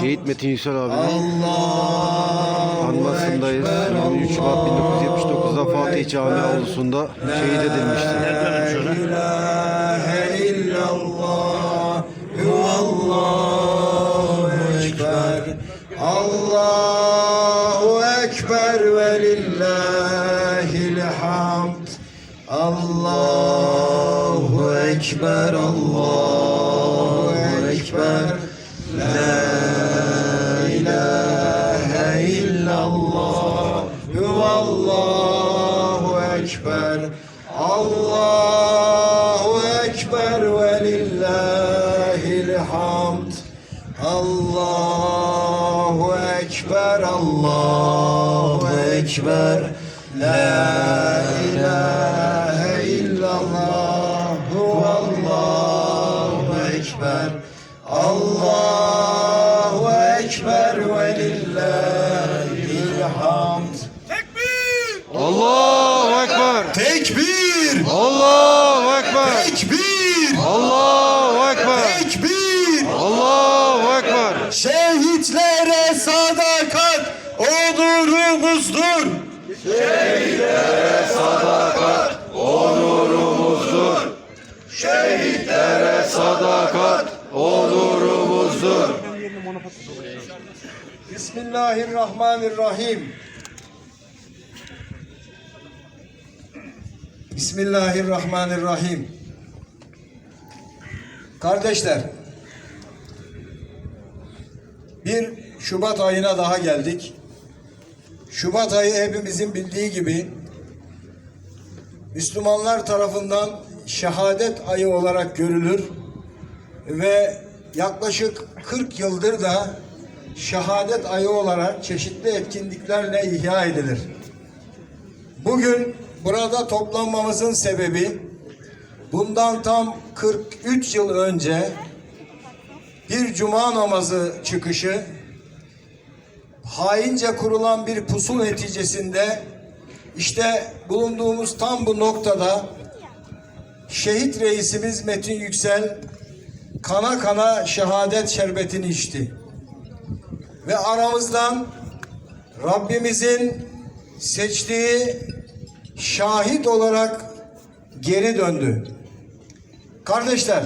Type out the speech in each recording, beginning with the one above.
Şehit Metin Yüksel abinin anmasındayız. ekber, 23 Şubat 1979'da Fatih Camii Ekber. avlusunda şehit illallah. Allahu ekber. Ve lillahil hamd Allahu ekber Allahu Allahu ekber ve lillahil hamd. Allahu ekber Allahu ekber. La ilahe illallah Tekbir! Allahu Ekber! Tekbir! Allahu Ekber! Şehitlere sadakat onurumuzdur. Sadakat onurumuzdur. Bismillahirrahmanirrahim. Bismillahirrahmanirrahim. Kardeşler, bir Şubat ayına daha geldik. Şubat ayı hepimizin bildiği gibi Müslümanlar tarafından şehadet ayı olarak görülür ve yaklaşık 40 yıldır da şehadet ayı olarak çeşitli etkinliklerle ihya edilir. Bugün burada toplanmamızın sebebi bundan tam 43 yıl önce bir cuma namazı çıkışı haince kurulan bir pusu neticesinde işte bulunduğumuz tam bu noktada şehit reisimiz Metin Yüksel kana kana şehadet şerbetini içti. Ve aramızdan Rabbimizin seçtiği şahit olarak geri döndü. Kardeşler,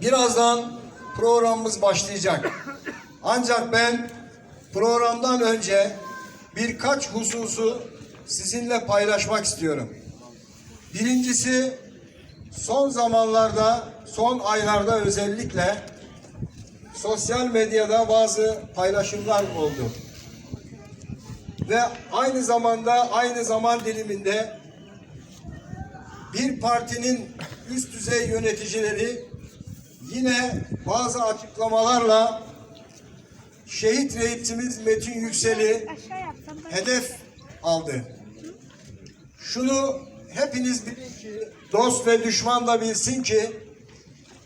birazdan programımız başlayacak. Ancak ben programdan önce birkaç hususu sizinle paylaşmak istiyorum. Birincisi son zamanlarda, son aylarda özellikle sosyal medyada bazı paylaşımlar oldu. Ve aynı zamanda aynı zaman diliminde bir partinin üst düzey yöneticileri yine bazı açıklamalarla şehit reisimiz Metin Yüksel'i hedef aldı. Şunu hepiniz bilin ki dost ve düşman da bilsin ki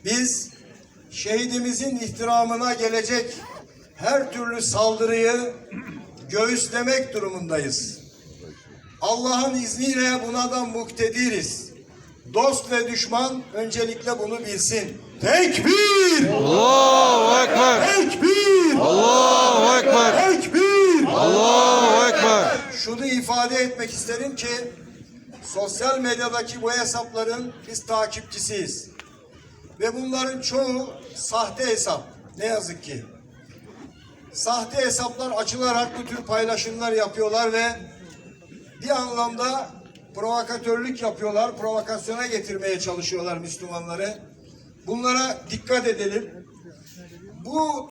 biz şehidimizin ihtiramına gelecek her türlü saldırıyı göğüslemek durumundayız. Allah'ın izniyle buna da muktediriz. Dost ve düşman öncelikle bunu bilsin. Tekbir! Allahu Ekber! Tekbir! Allahu Ekber! Tekbir! Allahu Ekber! Şunu ifade etmek isterim ki sosyal medyadaki bu hesapların biz takipçisiyiz. Ve bunların çoğu sahte hesap. Ne yazık ki. Sahte hesaplar açılarak bu tür paylaşımlar yapıyorlar ve bir anlamda provokatörlük yapıyorlar. Provokasyona getirmeye çalışıyorlar Müslümanları. Bunlara dikkat edelim. Bu